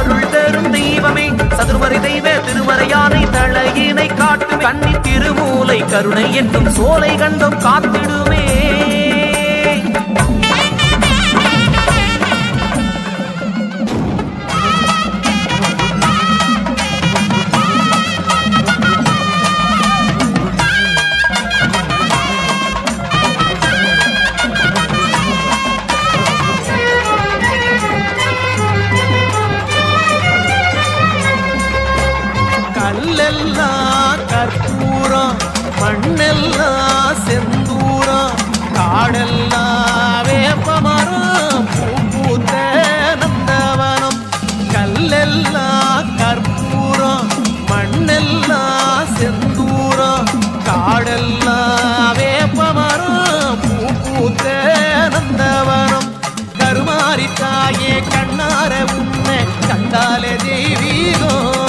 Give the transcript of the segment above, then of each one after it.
அருள் தரும் தெய்வமே. சதுர்வரி தெய்வ திருவரையானை தலையினை காட்டு கண்ணி திருமூலை கருணை என்றும் சோலை கண்டும் காத்திடும் கல்லெல்லாம் கற்பூரம் மண்ணெல்லாம் செந்தூரம் காடெல்லாம் வேப்பமரம் பூ பூத்த நந்தவனம். கல்லெல்லாம் கற்பூரம் மண்ணெல்லாம் செந்தூரம் காடெல்லாம் வேப்பமரம் பூ பூத்த நந்தவனம். கருமாரி தாயே கண்ணார உன்னை கண்டாலே தெய்வீகம்.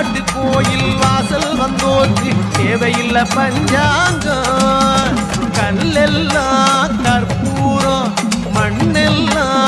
காட்டு கோயில் வாசல் வந்தோர்க்கு தேவையில்லை பஞ்சாங்கம். கல்லெல்லாம் கற்பூரம் மண்ணெல்லாம்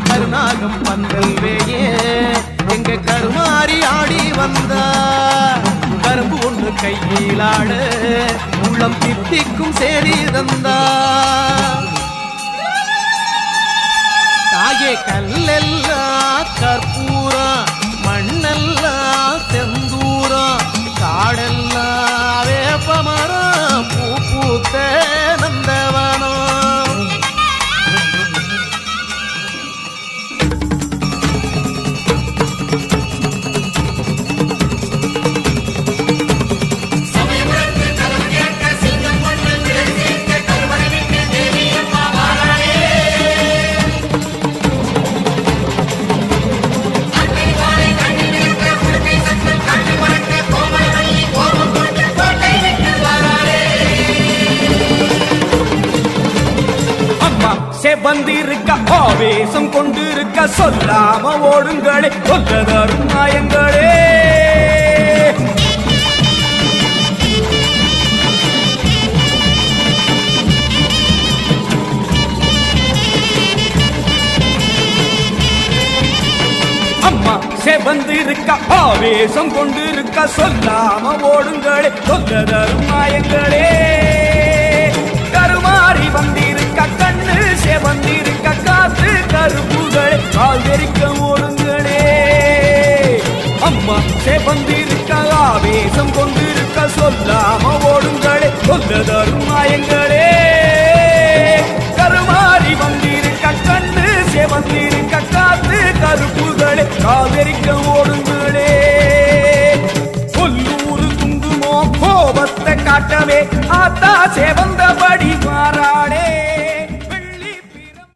கருணாகம் பந்தல்வேயே எங்க கருமாறி ஆடி வந்தார் கரும்பு ஒன்று கையிலாடு உள்ளம் திட்டிக்கும் சேரி தந்தார் தாயே கல்லெல்லா கற்பூரா அம்மா செவந்திருக்க ஆவேசம் கொண்டிருக்க சொல்லாம ஓடுங்களே சொல்ல தரும் நாயங்களே. அம்மா செவந்திருக்க ஆவேசம் கொண்டிருக்க சொல்லாம ஓடுங்களே சொல்ல தரும் நாயங்களே. அம்மா செவந்திருக்க ஆவேசம் கொண்டிருக்க சொல்லாம ஓடுங்களே சொல்ல தரும் மாயங்களே கருமாறி வந்திருக்க கண்ணு செவந்திருக்க காத்து கருப்புகளே காதரிக்க ஓடுங்களே. கொல்லூரு குங்குமோ கோபத்தை காட்டவே ஆத்தா செவந்தபடி